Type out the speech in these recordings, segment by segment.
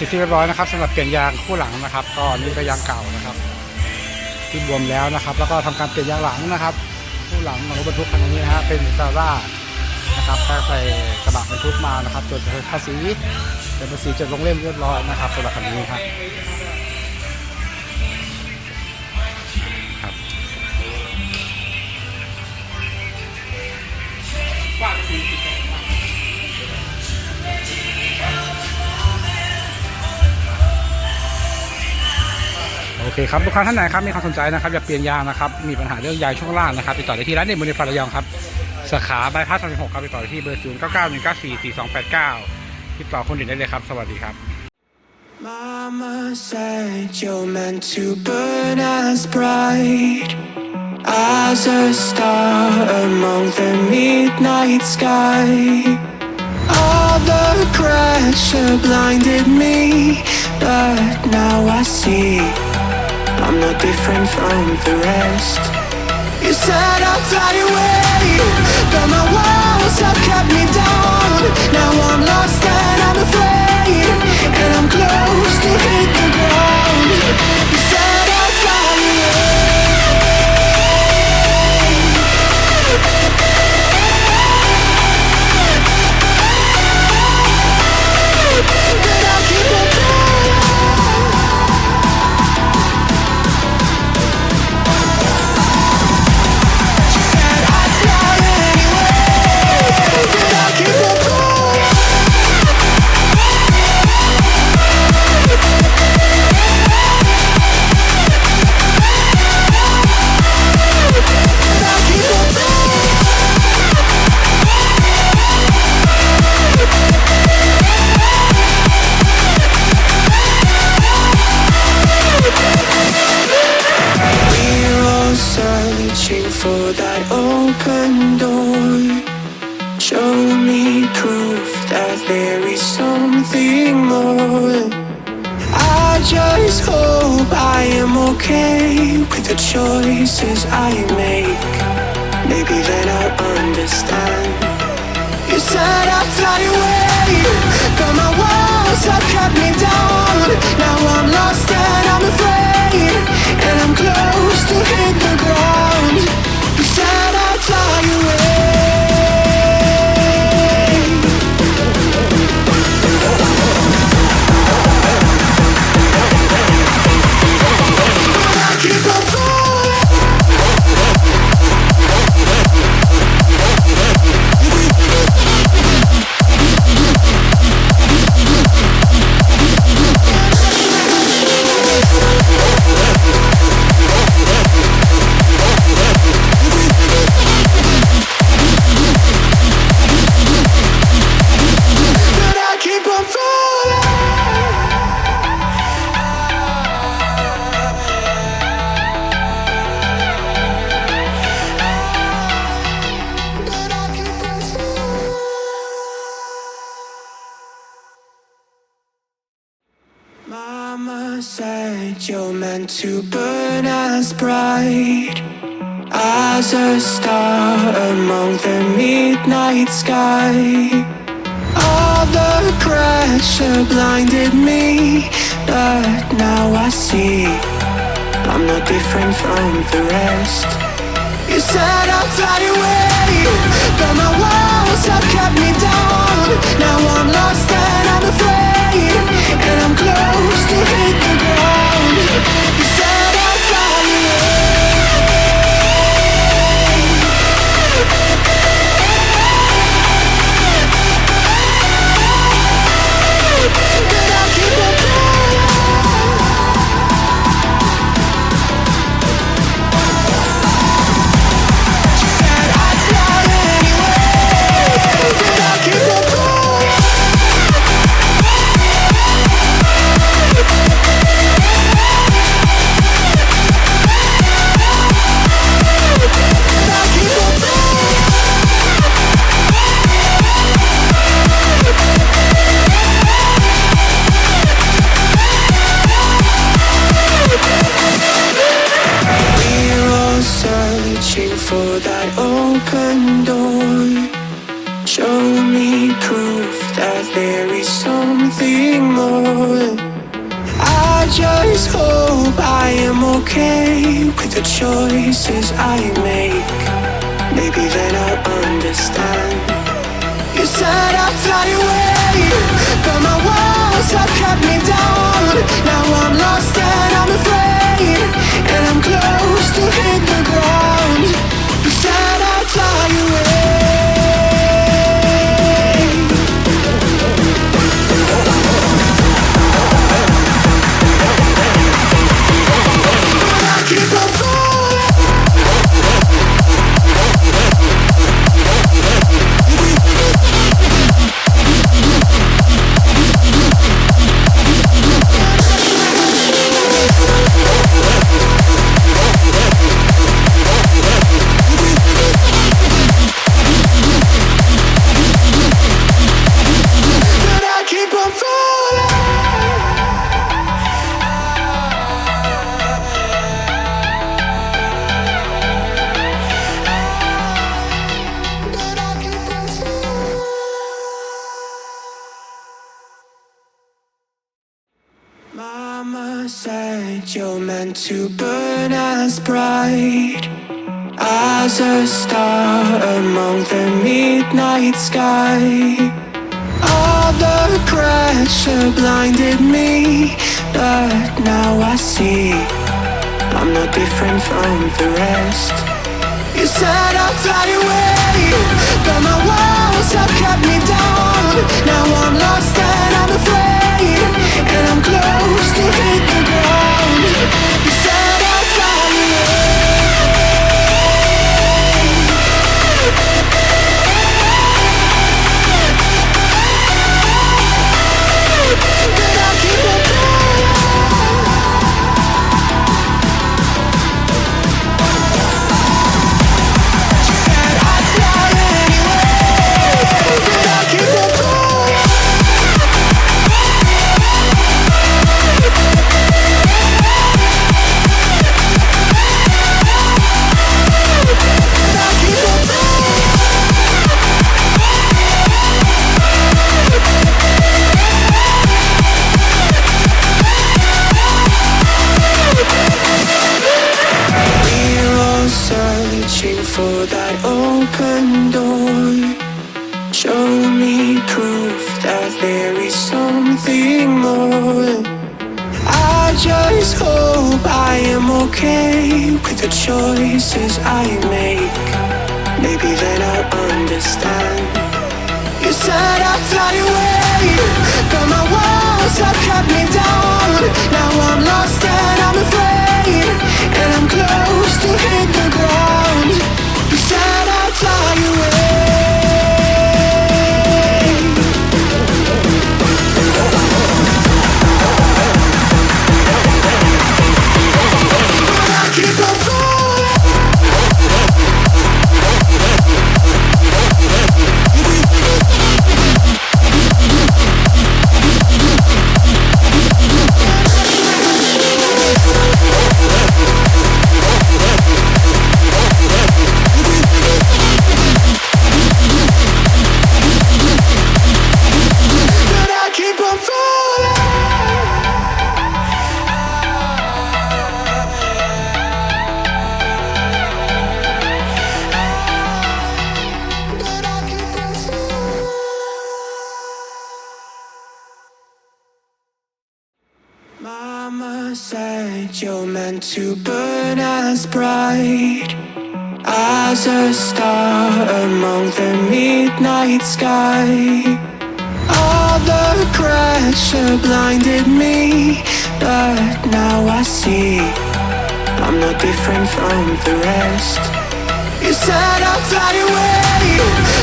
เสร็จที่เรียบร้อยนะครับสำหรับเปลี่ยนยางคู่หลังนะครับก็นี่ก็ยางเก่านะครับ ที่บวมแล้วนะครับ แล้วก็ทำการเปลี่ยนยางหลังนะครับ คู่หลังของรถบรรทุกคันนี้นะฮะเป็นซาร่านะครับก็ใส่กระบะบรรทุกมานะครับจดภาษีเป็นภาษีจดลงเล่มเรียบร้อยนะครับสำหรับคันนี้ครับ คครับลูกค้าท่านไหนครับมีความสนใจนะครับอยากเปลี่ยนยางนะครับมีปัญหาเรื่องยางช่วงล่างนะครับติดต่อได้ที่ร้านเด็กมือในปลายองครับสาขาบายพาส36ครับติดต่อที่เบอร์0 9 9 1 9 4 4 2 8 9ติดต่อคนอื่นได้เลยครับ สวัสดีครับ Mama said you're meant to burn as bright as a star among the midnight sky. All the pressure blinded me, but now I see I'm not different from the rest. You said I'd fly away, but my walls have kept me down. Now I'm lost and I'm afraid, and I'm close there is something more. I just hope I am okay with the choices I make. Maybe then I'll understand. You said I'd fly away, but my walls have kept me down. Now I'm lost Mama said you're meant to burn as bright as a star among the midnight sky. All the pressure blinded me, but now I see I'm not different from the rest. You said I'd fly away, but my walls have kept me down. Now I'm lost and I'm afraid, and I'm close to hit the with the choices I make. Maybe then I'll understand. You said I'd fly away, but my walls have kept me down. Now I'm lost and I'm afraid, and I'm close to hit the ground. Meant to burn as bright as a star among the midnight sky. All the pressure blinded me, but now I see I'm no different from the rest. You said I'd fly away, searching for that open door. Show me proof that there is something more. I just hope I am okay with the choices I make. Maybe then I'll understand. You said I'd fly away, but my walls have kept me down. Now I'm lost and I'm afraid, and I'm close to hit you're meant to burn as bright as a star among the midnight sky. All the pressure blinded me, but now I see I'm no different from the rest. You said I'd fly away,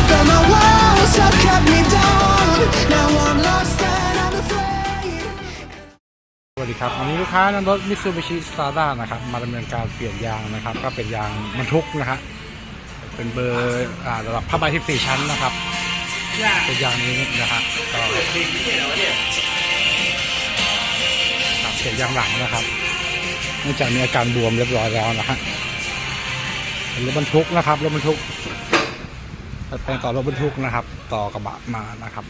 but my walls have kept me down. Now I'm lost. สวัสดีครับวันนี้ลูกค้านำรถมิ t ซูบิชิสตาร์ด้านะครับมาดำเนินการเปลี่ยนยางนะครับ ก็เป็นยางบรรทุกนะฮะเป็นเบอร์อ่าระดับผ้าใบ14 ชั้นนะครับเป็นยางนี้นะฮะก็ครับเปลี่ยนยางหลังนะครับเนื่องจากมีอาการบวมเรียบร้อยแล้วนะฮะเป็นรถบรรทุกนะครับรถบรรทุกเป็นต่อรถบรรทุกนะครับ ต่อกระบะมานะครับ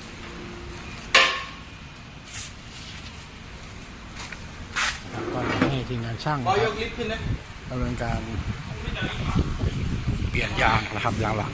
ก็ให้ทีมงานช่างบอนะยคยรับกลิฟต์ขึ้นนะดำเนินการเปลี่ยนยางนะครับยางหลัง